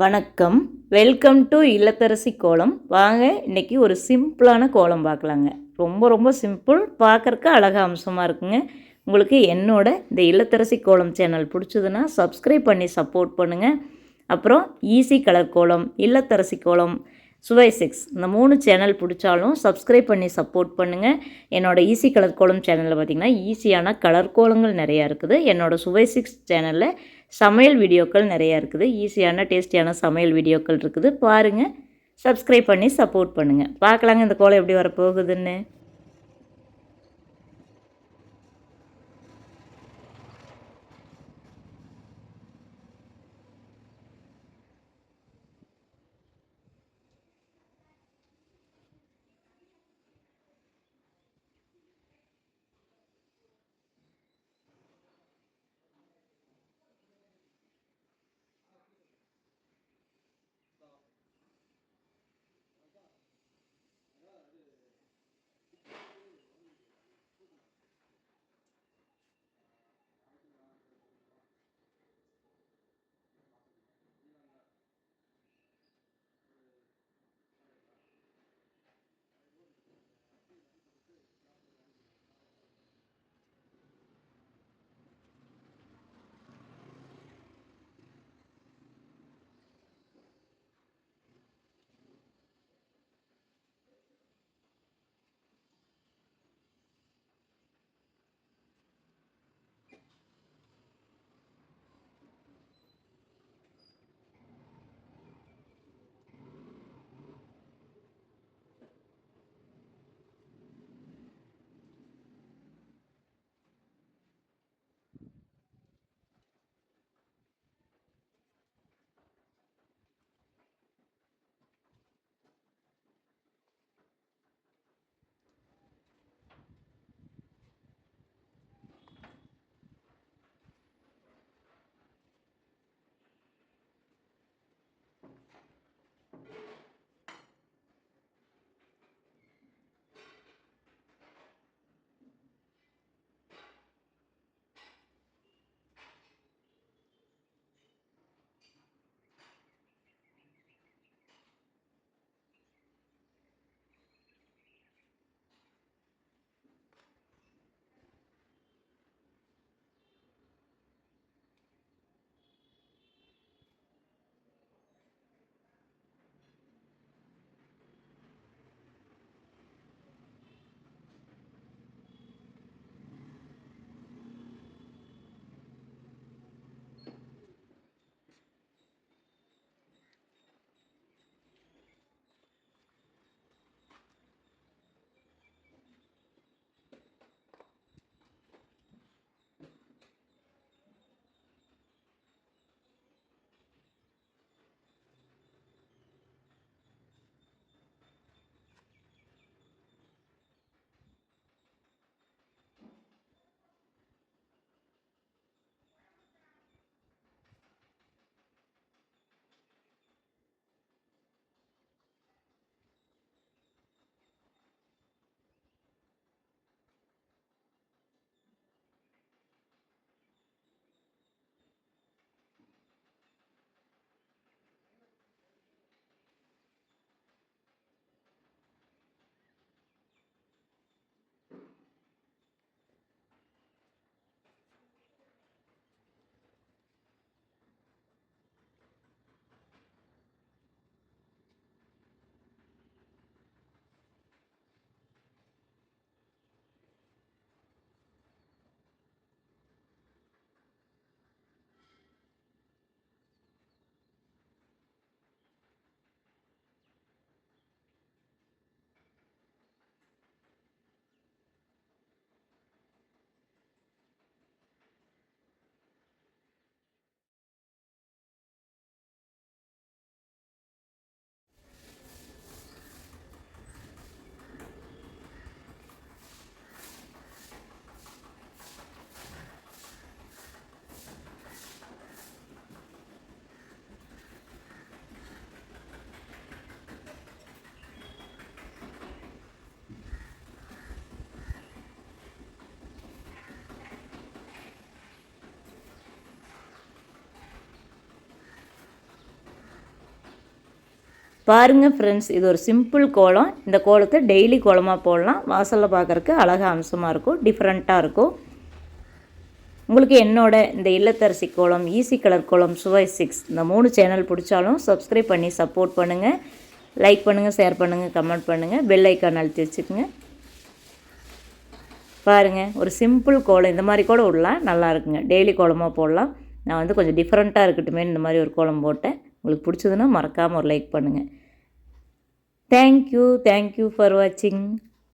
வணக்கம். Welcome to இல்லத்தரசி கோலம். வாங்க இன்றைக்கி ஒரு சிம்பிளான கோலம் பார்க்கலாங்க. ரொம்ப ரொம்ப சிம்பிள் பார்க்கறக்கு அழகாக அம்சமாக இருக்குங்க. உங்களுக்கு என்னோட இந்த இல்லத்தரசி கோலம் சேனல் பிடிச்சதுன்னா சப்ஸ்கிரைப் பண்ணி சப்போர்ட் பண்ணுங்கள் அப்புறம் ஈஸி கலர் கோலம் இல்லத்தரசி கோலம் சுவை சிக்ஸ் இந்த மூணு சேனல் பிடிச்சாலும் சப்ஸ்கிரைப் பண்ணி சப்போர்ட் பண்ணுங்கள் என்னோடய ஈஸி கலர் கோலம் சேனலில் பார்த்தீங்கன்னா ஈஸியான கலர் கோலங்கள் நிறையா இருக்குது. என்னோடய சுவை சிக்ஸ் சேனலில் சமையல் வீடியோக்கள் நிறையா இருக்குது. ஈஸியான டேஸ்டியான சமையல் வீடியோக்கள் இருக்குது. பாருங்கள் சப்ஸ்கிரைப் பண்ணி சப்போர்ட் பண்ணுங்கள் பார்க்கலாங்க இந்த கோலம் எப்படி வரப்போகுதுன்னு. பாருங்கள் ஃப்ரெண்ட்ஸ் இது ஒரு சிம்பிள் கோலம். இந்த கோலத்தை டெய்லி கோலமாக போடலாம். வாசலில் பார்க்குறக்கு அழகாக அம்சமாக இருக்கும். டிஃப்ரெண்ட்டாக இருக்கும். உங்களுக்கு என்னோட இந்த இல்லத்தரசி கோலம் ஈஸி கலர் கோலம் சுவை சிக்ஸ் இந்த மூணு சேனல் பிடிச்சாலும் சப்ஸ்கிரைப் பண்ணி சப்போர்ட் பண்ணுங்கள் லைக் பண்ணுங்கள் ஷேர் பண்ணுங்கள் கமெண்ட் பண்ணுங்கள் பெல் ஐக்கான் அழுத்தி வச்சுக்கோங்க. பாருங்கள் ஒரு சிம்பிள் கோலம். இந்த மாதிரி கூட விடலாம். நல்லா இருக்குங்க. டெய்லி கோலமாக போடலாம். நான் வந்து கொஞ்சம் டிஃப்ரெண்ட்டாக இருக்கட்டுமே இந்த மாதிரி ஒரு கோலம் போட்டேன். உங்களுக்கு பிடிச்சதுன்னா மறக்காமல் ஒரு லைக் பண்ணுங்கள் தேங்க்யூ தேங்க்யூ ஃபார் வாட்சிங்